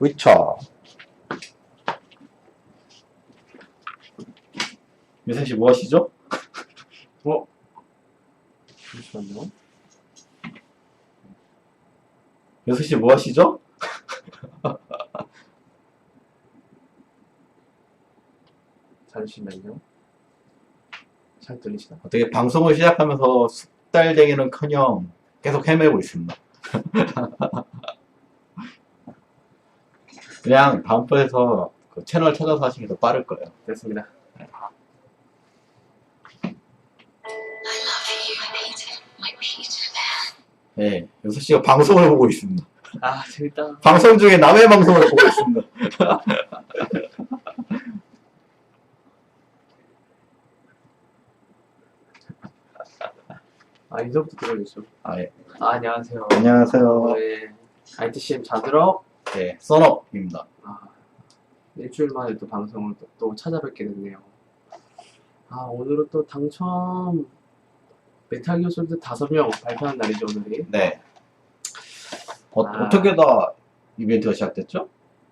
위쳐. 유선 씨 무엇이죠? 어? 잠시만요. 유선 씨 무엇이죠? 잠시만요. 잘 들리시나? 어떻게 방송을 시작하면서 숙달쟁이는커녕 계속 헤매고 있습니다. 그냥 다음 번에서 그 채널 찾아서 하시는 게 더 빠를 거예요. 됐습니다. 네, 유선 씨가 방송을 보고 있습니다. 아, 재밌다. 방송 중에 남의 방송을 보고 있습니다. 아, 인사부터 들어야겠죠. 아, 예. 아, 안녕하세요. 안녕하세요. 네. ITCM 자들어. 네, 썬업입니다. 아, 일주일 만에 또 방송을 또, 또 찾아뵙게 됐네요. 아, 오늘은 또 당첨 메탈 기어 솔드 다섯 명 발표한 날이죠, 오늘이. 네. 어, 아. 어떻게 다 이벤트가 시작됐죠?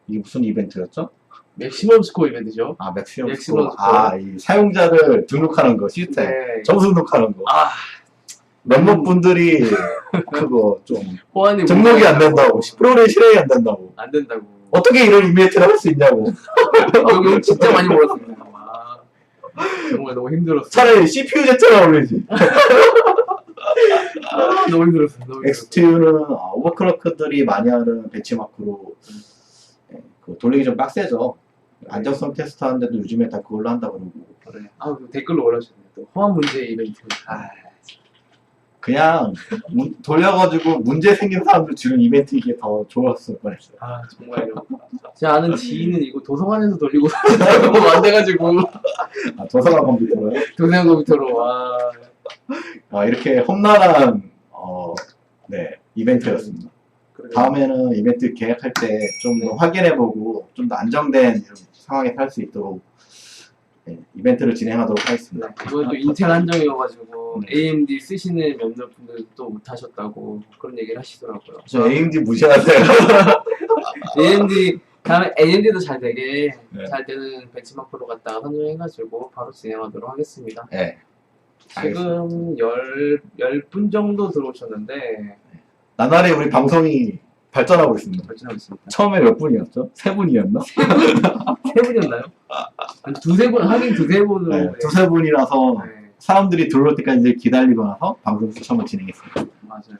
이게 무슨 이벤트였죠? 맥시멈 스코어 이벤트죠. 아, 맥시멈 맥시멈 스코어. 아, 이 사용자를 등록하는 거, 시스템. 네. 점수 등록하는 거. 아, 몇몇 분들이 그거 좀 호환이 등록이 안 된다고, 10%의 실행이 안 된다고. 안 된다고. 어떻게 이런 이벤트를 할 수 있냐고. 여기 여기 진짜 많이 몰았습니다. 와, 정말 너무 힘들었어. 차라리 CPU 제트나 올리지. 아, 너무 힘들었어. 너무 힘들었어. X2는 오버클럭들이 많이 하는 배치마크로 예, 그 돌리기 좀 빡세죠. 안정성 테스트 하는데도 요즘에 다 그걸로 한다 그러고. 그래. 아, 그 댓글로 올라주셨네. 또 호환 문제 이벤트. 아, 그냥 문- 돌려가지고 문제 생긴 사람들 주는 이벤트 이게 더 좋았을 뻔했어요. 아 정말요. 제 아는 지인은 이거 도서관에서 돌리고 너무 안 돼가지고 아, 도서관 컴퓨터로요? 도서관 컴퓨터로 와. 아, 이렇게 험난한 어, 네, 이벤트였습니다. 그래. 다음에는 이벤트 계획할 때 좀 더 확인해보고 좀 더 안정된 이런 상황에 살수 있도록 네, 이벤트를 진행하도록 네, 하겠습니다. 이건 또 인텔 한정이어가지고 네. AMD 쓰시는 몇몇 분들 또 못하셨다고 그런 얘기를 하시더라고요. 저 AMD 무시하세요. AMD 다음에 AMD도 잘 되게 네. 잘 되는 벤치마크로 갖다가 선정해가지고 바로 진행하도록 하겠습니다. 네. 지금 열, 열 분 정도 들어오셨는데 나날이 우리 방송이 발전하고 있습니다. 발전하고 있습니다. 처음에 몇 분이었죠? 세 분이었나? 세 분이었나요? 한 두세 분, 하긴 두세 분으로. 네, 두세 분이라서 네, 사람들이 들어올 때까지 이제 기다리고 나서 방송 추첨을 진행했습니다. 맞아요.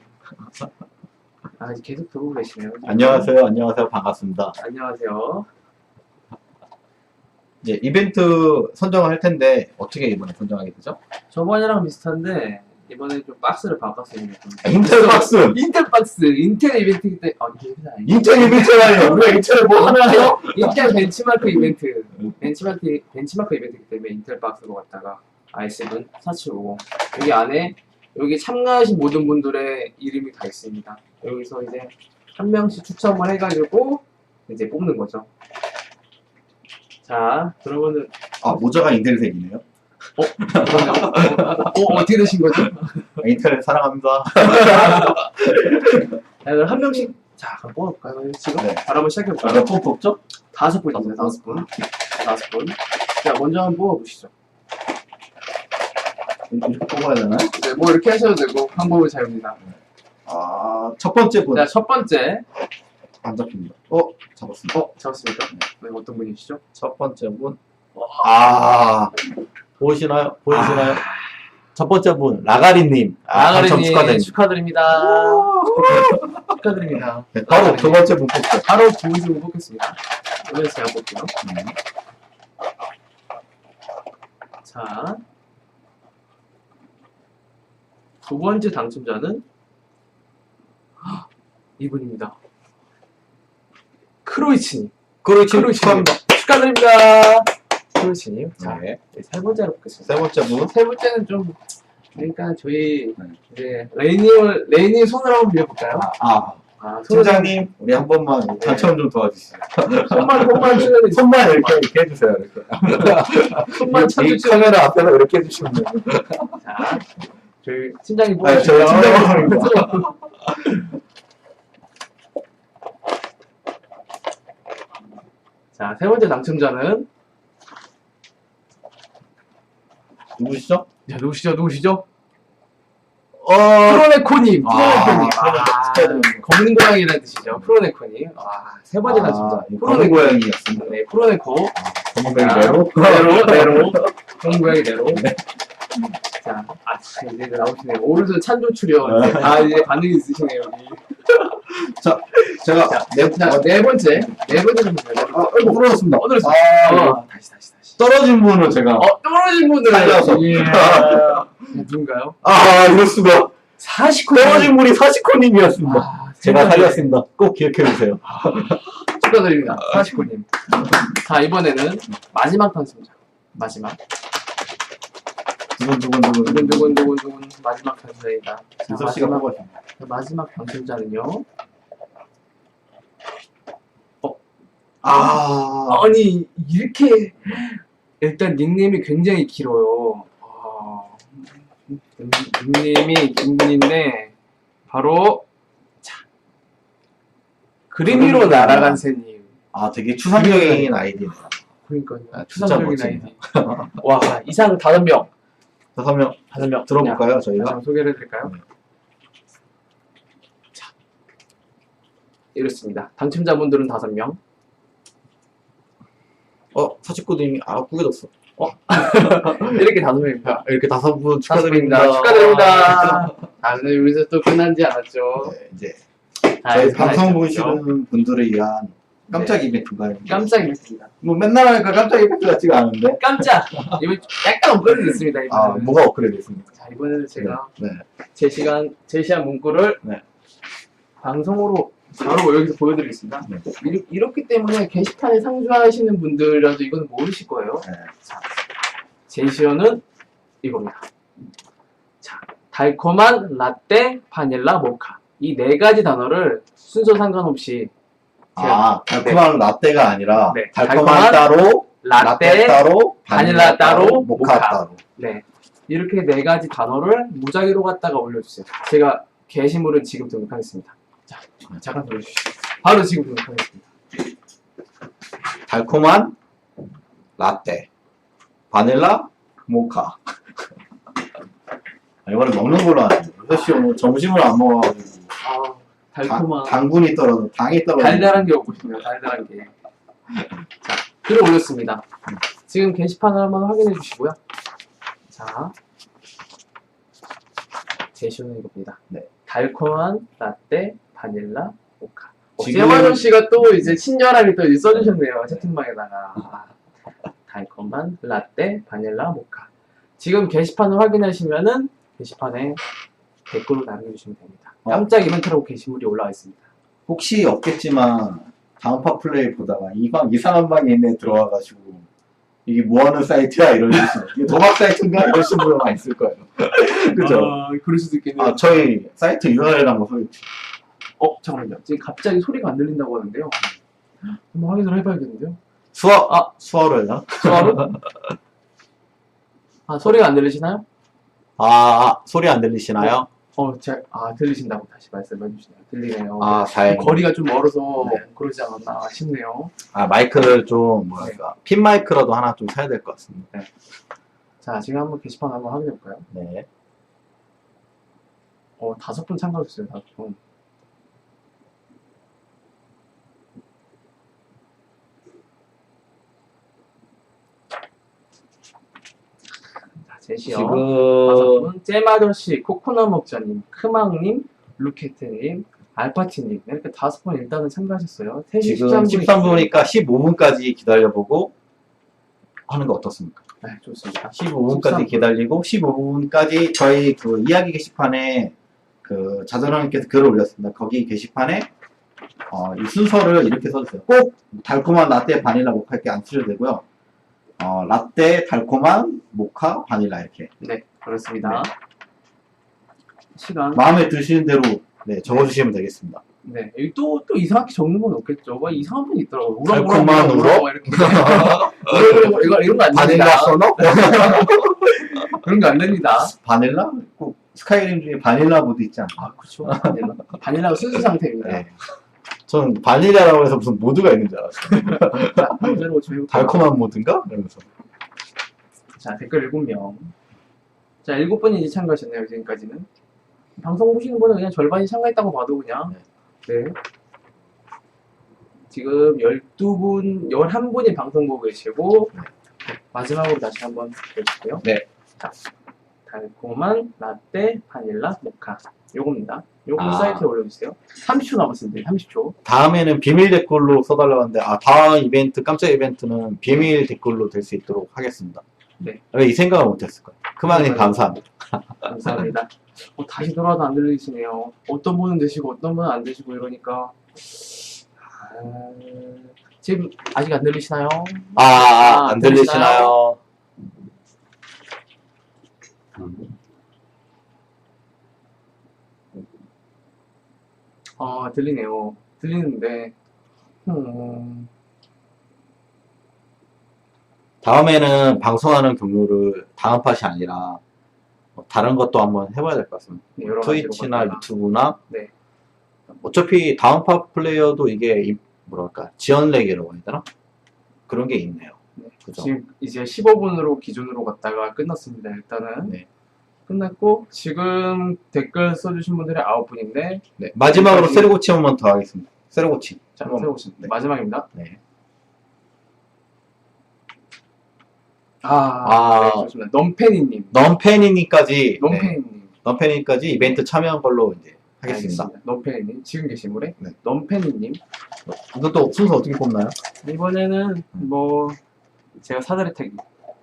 아, 이제 계속 들어오고 계시네요. 안녕하세요. 안녕하세요. 반갑습니다. 안녕하세요. 이제 이벤트 선정을 할 텐데 어떻게 이번에 선정하게 되죠? 저번이랑 비슷한데, 이번에 좀 박스를. 좀. 아, 인텔 박스! 인텔 박스! 인텔 이벤트기 때문에, 아, 인텔 아니지. 인텔 이벤트라니 우리가 인텔을 뭐 하나 해요? 인텔 벤치마크 이벤트. 벤치마크, 벤치마크 이벤트이기 때문에 인텔 박스로 갖다가 i7 475. 여기 안에, 여기 참가하신 모든 분들의 이름이 다 있습니다. 여기서 이제 한 명씩 추첨을 해가지고 이제 뽑는 거죠. 자, 그러면은, 아 모자가 인텔색이네요. 어, 어, 어떻게 되신 거죠? 아, 인텔 사랑합니다. 자, 그럼 한 명씩, 자, 그럼 뽑아볼까요? 지금? 네. 바로 한번 시작해볼까요? 몇 분 뽑죠? 다섯 분입니다. 다섯 분. 다섯 분. 자, 먼저 한번 뽑아보시죠. 이렇게 뽑아야 되나요? 네, 뭐 이렇게 하셔도 되고 방법은 자유입니다. 아 첫 번째 분 자, 첫 번째. 안 잡힙니다. 어 잡았습니다. 어, 잡았습니까? 네, 어떤 분이시죠? 첫 번째 분. 아 보이시나요? 보이시나요? 첫 번째 분 라가리님. 아, 당첨 축하드립니다. 축하드립니다. 축하드립니다. 네, 바로 두 번째 분 뽑죠. 바로 보이스로 뽑겠습니다. 그러면 제가 볼게요. 음. 자. 두 번째 당첨자는 헉, 이분입니다. 크로이치님. 크로이치님. 축하합니다. 축하드립니다. 자, 네. 네, 세 번째로 뽑겠습니다. 세 번째 분. 세 번째는 좀 그러니까 저희 네. 이제 레이님 레이님 손을 한번 빌려볼까요? 아 아, 손을 팀장님 우리 한 번만 당첨 좀 도와주시죠. 손만 손만 쳐주세요. 손만 이렇게 이렇게 해주세요. 이렇게. 손만 이 쳐주세요. 카메라 앞에서 이렇게 해주시면 돼요. 자, 저희 팀장님 아. 저희 팀장님 손입니다. 자, 세 번째 당첨자는 누구시죠? 자, 누구시죠? 누구시죠? 어, 프로네코님, 아, 프로네코님. 프로네코 아. 검은 고양이라는 뜻이죠. 프로네코님. 아, 세 번째 당첨자. 아, 검은 고양이였습니다. 네, 프로네코. 검은 자, 고양이대로. 네로, 네로. 검은 고양이 네로. 네. 자, 아, 이제 나오시네요. 오른손 찬조 출연. 네, 아, 이제 반응이 있으시네요, 여기. 제가 자, 네, 자, 네 번째. 네 번째 당첨자. 아, 아이고, 떨어졌습니다. 어, 떨어졌어요. 아, 어, 다시, 다시, 다시. 떨어진 분은 제가. 어, 떨어진 분들. 살려서. 예. 누군가요? 아, 이럴 수가. 사시코. 떨어진 분이 사시코님이었습니다. 아, 제가. 살렸습니다. 꼭 기억해 주세요. 축하드립니다. 사시코님. 자, 이번에는 마지막 당첨자. 마지막. 두근 두근 두근. 두근 두근 두근 두근 마지막 당첨자이다. 자, 이석 씨가 마지막, 뽑았습니다. 마지막 당첨자는요. 아, 아니, 이렇게, 일단 닉네임이 굉장히 길어요. 아, 닉- 닉네임이 긴 분인데, 바로, 자, 그림 위로 날아간 새님. 아, 되게 추상적인 아이디네요. 그러니까요. 아, 추상적인. 아이디. 와, 이상 다섯 명. 다섯 명 다섯 명. 들어볼까요, 저희가? 자, 소개를 해드릴까요? 네. 자, 이렇습니다. 당첨자분들은 다섯 명. 어, 사직구님이 아, 구겨졌어. 이렇게 다섯 명입니다. 이렇게 다섯 분 축하드립니다. 축하드립니다. 아, 근데 여기서 또 끝나지 않았죠. 네, 이제 아, 저희 방송. 보시는 분들을 위한 깜짝 이벤트인가요? 깜짝 이벤트입니다. 뭐 맨날 하니까 깜짝 이벤트 같지가 않은데. 깜짝! 이번 약간 업그레이드 됐습니다, 아, 이번에는. 뭐가 업그레이드 됐습니까? 자, 이번에는 제가 네. 제 시간, 제시한 문구를 네. 방송으로 바로 여기서 보여드리겠습니다. 네. 이렇- 이렇기 때문에 게시판에 상주하시는 분들이라도 이거는 모르실 거예요. 네. 제시어는 이겁니다. 자, 달콤한 라떼, 바닐라, 모카. 이 네 가지 단어를 순서 상관없이 아, 달콤한 라떼가 아니라 네. 달콤한, 달콤한 따로, 라떼, 따로, 바닐라 따로, 모카, 모카. 따로. 네. 이렇게 네 가지 단어를 무작위로 갖다가 올려주세요. 제가 게시물은 지금 등록하겠습니다. 자, 잠깐 들어주시죠. 바로 지금 등록하겠습니다. 달콤한 라떼, 바닐라, 모카. 아, 이거는 먹는 걸로 하네. 역시 오늘 점심을 안 먹어가지고 아, 달콤한. 당, 당분이 떨어져, 당이 떨어져. 달달한 게 오고 싶네요. 달달한 게. 자, 글을 올렸습니다. 지금 게시판을 한번 확인해 주시고요. 자, 제시어는 이겁니다. 네. 달콤한 라떼, 바닐라, 모카. 어, 지금- 세마전 씨가 또 이제 친절하게 또 이제 써주셨네요. 채팅방에다가. 아, 달콤한 라떼, 바닐라, 모카. 지금 게시판을 확인하시면은 게시판에 댓글로 남겨주시면 됩니다. 어. 깜짝 이벤트라고 게시물이 올라와 있습니다. 혹시 없겠지만 다음 파 플레이 보다가 이방 이상한 방에 있네 들어와가지고 이게 뭐하는 사이트야 이럴 수 이게 도박 사이트인가 수 분들 많이 있을 거예요. 그죠? 아, 그럴 수도 있겠네요. 아 저희 사이트 URL 한번 소개해 어, 잠깐만요. 지금 갑자기 소리가 안 들린다고 하는데요. 한번 확인을 해봐야겠는데요. 수어 아 수어로 했나? 수화로? 아, 소리가 안 들리시나요? 아 소리 안 들리시나요? 어, 제, 아, 들리신다고 다시 말씀해 주시네요. 들리네요. 아 다행. 거리가 좀 멀어서 네. 그러지 않았나 싶네요. 아 마이크를 좀 뭐랄까 핀 마이크라도 하나 좀 사야 될 것 같습니다. 자, 지금 한번 게시판 한번 확인해 볼까요? 네. 어, 다섯 분 참가하셨어요, 다섯 분. 다섯 지금 분, 잼아저씨, 코코넛 먹자님, 크망님, 루케트님, 알파티님 이렇게 다섯 분 일단은 참가하셨어요. 3시 지금 13분. 13분이니까 15분까지 기다려보고 하는 거 어떻습니까? 네, 좋습니다. 15분까지 13분. 기다리고 15분까지 저희 그 이야기 게시판에 그 자전왕님께서 글을 올렸습니다. 거기 게시판에 어, 이 순서를 이렇게 써주세요. 꼭 달콤한 라떼 바닐라 모카 이렇게 안 쓰셔도 되고요. 어, 라떼 달콤한 모카 바닐라 이렇게 네, 그렇습니다. 시간. 마음에 드시는 대로 네, 적어주시면 되겠습니다. 네, 여기 또, 또 이상하게 적는 건 없겠죠. 뭐 이상한 분이 있더라고요. 달콤한 우럭? 우럭 이렇게. 우럭, 우럭, 이거, 이런 거안 됩니다. 바닐라 써너? 그런 거 안 됩니다. 바닐라? 꼭 스카이림 중에 바닐라 모드 있지 않나요? 아, 그렇죠. 바닐라. 바닐라가 순수 상태입니다. 네. 전 바닐라라고 해서 무슨 모드가 있는 줄 알았어요. 자, 문제로 좀 해볼게요. 달콤한 모드인가? 이러면서. 자, 댓글 7명. 자, 7분이 참가하셨네요, 지금까지는. 방송 보시는 분은 그냥 절반이 참가했다고 봐도 그냥. 네. 지금 12분, 11분이 방송 보고 계시고, 마지막으로 다시 한번 보여주고요. 네. 자, 달콤한 라떼 바닐라 모카. 요겁니다. 요거 아. 사이트에 올려주세요. 30초 남았습니다. 30초. 다음에는 비밀 댓글로 써달라고 하는데, 아, 다음 이벤트, 깜짝 이벤트는 비밀 댓글로 될 수 있도록 하겠습니다. 네. 왜 이 생각을 못했을까요? 그만큼 네. 감사합니다. 감사합니다. 어, 다시 돌아도 안 들리시네요. 어떤 분은 되시고 어떤 분은 안 되시고 이러니까 아, 지금 아직 안 들리시나요? 아, 아, 안 들리시나요? 아 들리네요. 들리는데 음, 다음에는 방송하는 경로를 다음 팟이 아니라 뭐 다른 것도 한번 해봐야 될 것 같습니다. 네, 트위치나. 유튜브나 네. 어차피 다음 팟 플레이어도 이게 이- 뭐랄까 지연렉이라고 해야 되나? 그런 게 있네요. 네. 지금 이제 15분으로 기준으로 갔다가 끝났습니다. 일단은 네. 끝났고 지금 댓글 써주신 분들이 9분인데 네. 마지막으로 여기까지- 세르고치 한 번 더 하겠습니다. 세르고치. 자 한번- 세워보시면 네. 마지막입니다. 네. 아, 아. 네, 좋습니다. 넘페니님. 넘페니니까지 네. 넘페니님. 넘페니까지 이벤트 참여한 걸로 이제 하겠습니다. 알겠습니다. 넘페니님. 지금 계신 분에 네. 넘페니님. 이것도 순서 어떻게 뽑나요? 이번에는 뭐 제가 사다리 타기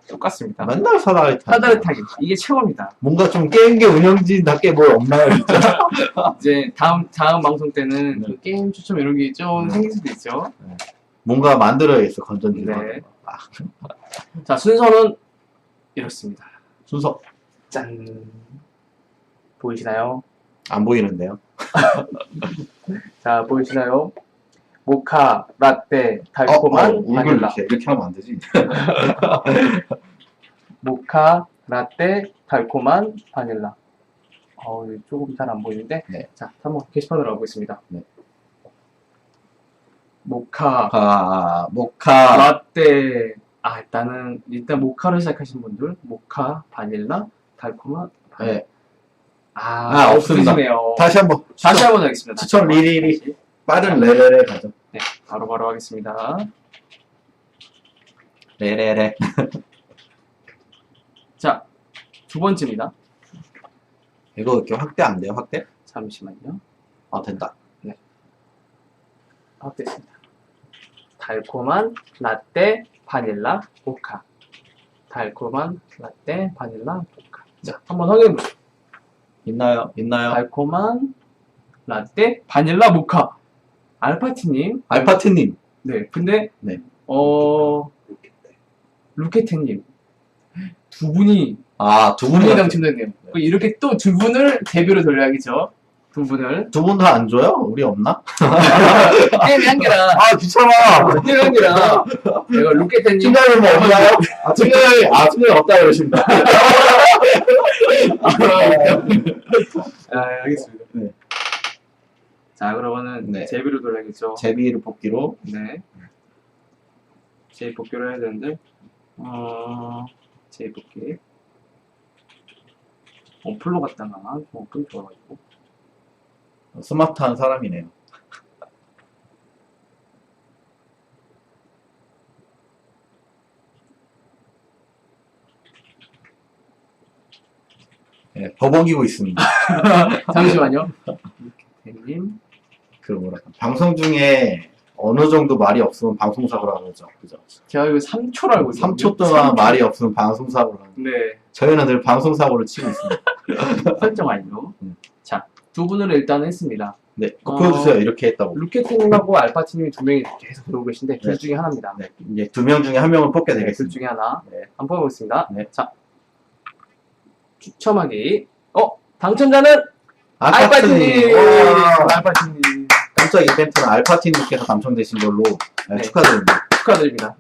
똑같습니다. 맨날 사다리 타. 사다리 타기 이게 최고입니다. 뭔가 좀 게임계 운영진답게 뭘 없나요, 진짜? 이제 다음 다음 방송 때는 네. 그 게임 추첨 이런 게좀 네. 생길 수도 있죠. 뭔가 만들어야겠어, 건전지. 네. 자 순서는 이렇습니다. 순서 짠 보이시나요? 안 보이는데요. 자 보이시나요? 모카, 라떼, 어, 달콤한 어, 얼굴 바닐라. 이렇게, 이렇게 하면 안 되지. 모카, 라떼, 달콤한 바닐라. 어, 조금 잘 안 보이는데. 네. 자, 한번 게시판으로 가보겠습니다. 네. 모카, 아, 모카. 라떼. 아, 일단은, 일단 모카로 시작하신 분들, 모카, 바닐라, 달콤한 바닐라. 네. 아, 아, 없습니다. 없으시네요. 다시 한 번. 다시 한번 하겠습니다. 다시 추천 한번. 리리리. 다시. 빠른 레레레 가죠. 네, 바로 바로 하겠습니다. 레레레. 자, 두 번째입니다. 이거 이렇게 확대 안 돼요, 확대? 잠시만요. 아, 된다. 아, 됐습니다. 달콤한 라떼 바닐라 모카. 달콤한 라떼 바닐라 모카. 자, 한번 확인해 보세요. 있나요? 있나요? 달콤한 라떼 바닐라 모카. 알파티님. 알파트님. 네, 근데 네. 어 루케테님 두 분이 아, 두두 분이 당첨됐네요. 그 이렇게 또 두 분을 대표로 돌려야겠죠. 두 분을 두 분 다 안 줘요? 우리 없나? 게임이 한 개라. 아, 귀찮아. 게임이 한 개라. 내가 루케테님 팀장님 뭐 없나요? 아, 팀장님, 아, 팀장님 없다 그러십니다. 아, 알겠습니다. 네. 자, 그러면은 네. 제비로 돌려야겠죠. 제비를 뽑기로. 네. 제비 뽑기로 해야 되는데, 어, 제비 뽑기. 어플로 갔다가, 어플 좋아가지고. 스마트한 사람이네요. 네, 버벅이고 있습니다. 잠시만요. 님 그 뭐랄까 방송 중에 어느 정도 말이 없으면 방송사고라고 그러죠. 그죠? 제가 이거 3초로 알고 있거든요. 3초 동안 말이 없으면 방송사고를 하는 네, 저희는 늘 방송사고를 치고 있습니다. 설정 완료. 음. 자, 두 분을 일단 했습니다. 네, 꼭 어. 보여주세요. 이렇게 했다고. 루케트님하고 알파티님이 두 명이 계속 들어오고 계신데, 둘 네. 중에 하나입니다. 네, 이제 두 명 중에 한 명을 뽑게 네, 둘 되겠습니다. 중에 하나. 네. 한번 뽑아보겠습니다. 네. 자, 추첨하기. 어, 당첨자는 알파티님! 알파티님! 와, 알파티님. 깜짝 이벤트는 알파티님께서 당첨되신 걸로 네, 네. 축하드립니다. 축하드립니다.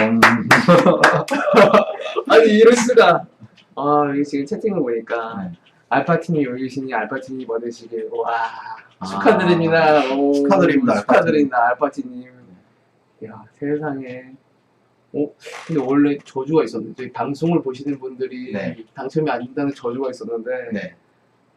음, 아니, 이럴 수가. 아, 여기 지금 채팅을 보니까. 네. 알파팀이 열리시니 알파팀이 받으시길 와 아, 축하드립니다. 오, 축하드립니다, 축하드립니다, 알파팀님. 야 세상에. 어? 근데 원래 저주가 있었는데 방송을 보시는 분들이 네. 당첨이 안 된다는 저주가 있었는데 네.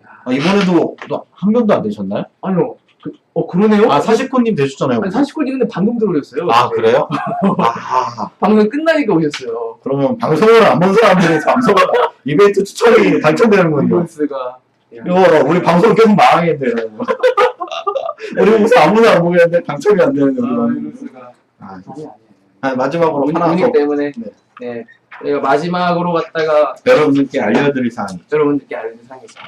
야, 아, 이번에도 또한 번도 안 되셨나요? 아니요. 그, 어 그러네요. 아, 사십코님 되셨잖아요. 아니, 49님 근데 방금 들어오셨어요. 아, 그래요? 아, 방금 끝나니까 오셨어요. 그러면 방송을 안 본 사람들이 방송을 이벤트 추천이 당첨되는군요. 이번스가. 이거 우리 방송 계속 망하겠네요. 우리 무슨 아무나 안 보겠는데 당첨이 안 되는 아, 거구나. 이번스가. 아, 아니 아니. 아, 마지막으로 운- 하나 운이기 더 때문에 네. 네. 저희가 마지막으로 갔다가 여러분들께 알려드릴 사항이 여러분들께 알려줄 상이 있어요.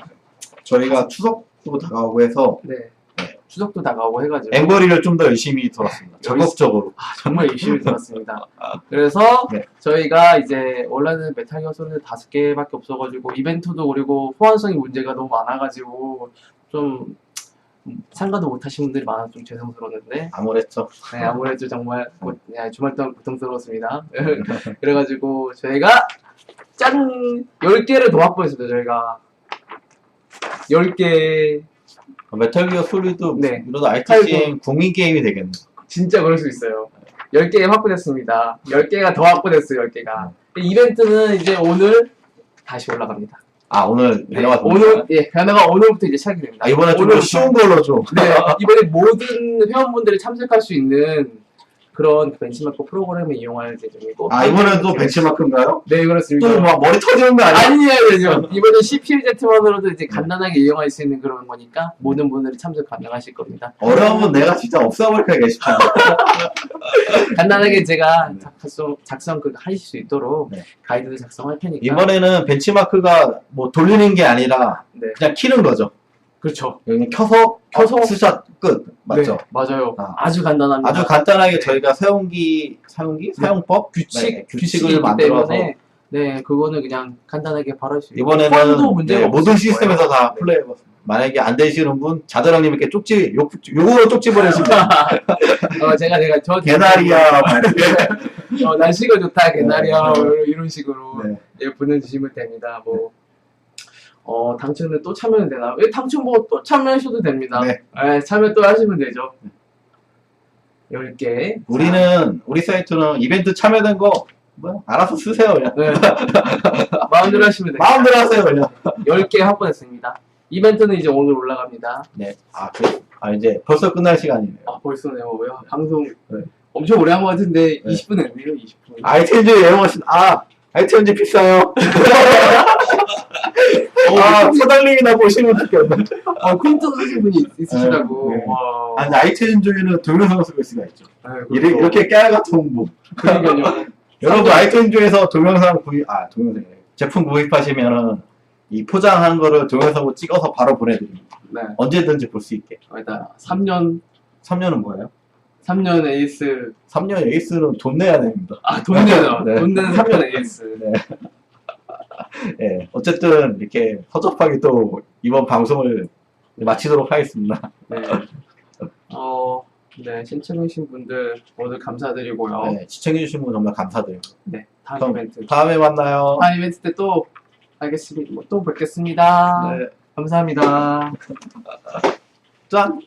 저희가 추석도 다가오고 해서 네. 네. 추석도 다가오고 해가지고 앵거리를 좀 더 열심히 돌았습니다. 적극적으로. 아, 정말 열심히 들었습니다. 그래서 네. 저희가 이제 원래는 메탈 기어 소리는 다섯 개밖에 없어가지고 이벤트도 그리고 호환성이 문제가 너무 많아가지고 좀 음, 참가도 못하신 분들이 많아서 좀 죄송스러웠는데 아무랬죠. 네, 아무래도 정말 고, 네, 주말 동안 고통스러웠습니다. 그래가지고 저희가 짠 10개를 더 확보했습니다. 저희가 10개 메탈 기어 소리도 네. 이러다 ITC 국민 게임이 되겠네. 진짜 그럴 수 있어요. 10개 확보됐습니다. 10개가 더 확보됐어요, 10개가. 이벤트는 이제 오늘 다시 올라갑니다. 아 오늘 네, 내려가 오늘, 예, 변화가 오늘부터 이제 시작이 됩니다. 아 이번에 좀. 더 쉬운 걸로 좀. 네, 이번에 모든 회원분들이 참석할 수 있는 그런 벤치마크 프로그램을 이용할 예정이고. 아 이번에도 벤치마크인가요? 네, 그렇습니다. 또 막 머리 터지는 거? 아니에요, 아니요. 이번에 CPUZ만으로도 이제 간단하게 이용할 수 있는 그런 거니까 모든 분들이 참석 가능하실 겁니다. 어려우면 내가 진짜 없애버릴까 게시판. 간단하게 제가 네. 작성, 작성 그 하실 수 있도록 네. 가이드를 작성할 테니까. 이번에는 벤치마크가 뭐 돌리는 게 아니라 네. 그냥 키는 거죠. 그렇죠. 여기 켜서 켜서 스샷 끝 맞죠? 네, 맞아요. 아. 아주 간단합니다. 아주 간단하게 저희가 사용기 사용기 사용법 규칙, 네, 규칙을 만들어서 때문에 네, 그거는 그냥 간단하게 바로 할수 있고 이번에는 네, 모든 시스템에서 거예요. 다 네. 플레이해봤습니다. 만약에 안 되시는 분 이렇게 쪽지 요 요거로 쪽지 보내시면 어, 제가 제가 저 개나리야 어, 날씨가 좋다 개나리야 이런 식으로 네. 예, 보내주시면 됩니다. 뭐 어, 당첨은 또 참여는 되나? 왜 당첨 보고 또 참여하셔도 됩니다. 네. 예, 참여 또 하시면 되죠. 10개. 우리는 우리 사이트는 이벤트 참여된 거 뭐, 알아서 쓰세요 그냥 네. 마음대로 하시면 됩니다. 마음대로 하세요 그냥 10개 확보됐습니다. 이벤트는 이제 오늘 올라갑니다. 네. 아, 그, 아 이제 벌써 끝날 시간이네요 아, 벌써네요. 야, 방송 네. 엄청 오래 한 것 같은데 네. 20분 했네요, 20분. 아이템즈 애용하신 아 아이템즈 비싸요 아 서달링이나 보시면 좋겠네 아, 콘트 쓰신 분이 있- 있으시다고. 네. 와. 아니 아이템즈에는 동영상을 쓰고 있을 수가 있죠 네, 이렇게, 그렇죠. 이렇게 깨알 같은 홍보 그러니까요. 여러분 아이템즈에서 동영상 구입 아 동영상 제품 구입하시면은 이 포장하는 거를 동영상으로 찍어서 바로 보내드립니다. 네. 언제든지 볼 수 있게. 일단 3년. 3년은 뭐예요? 3년 에이스. 3년 에이스는 돈 내야 됩니다. 아돈 내는 네. 돈 내는 3년 에이스. 예, 어쨌든 이렇게 허접하게 또 이번 방송을 마치도록 하겠습니다. 네. 어, 네 신청해주신 분들 모두 감사드리고요. 네, 네, 시청해주신 분 정말 감사드립니다. 다음 그럼 이벤트. 다음에 만나요. 다음 이벤트 때 또 알겠습니다. 뭐, 또 뵙겠습니다. 네. 감사합니다. 짠!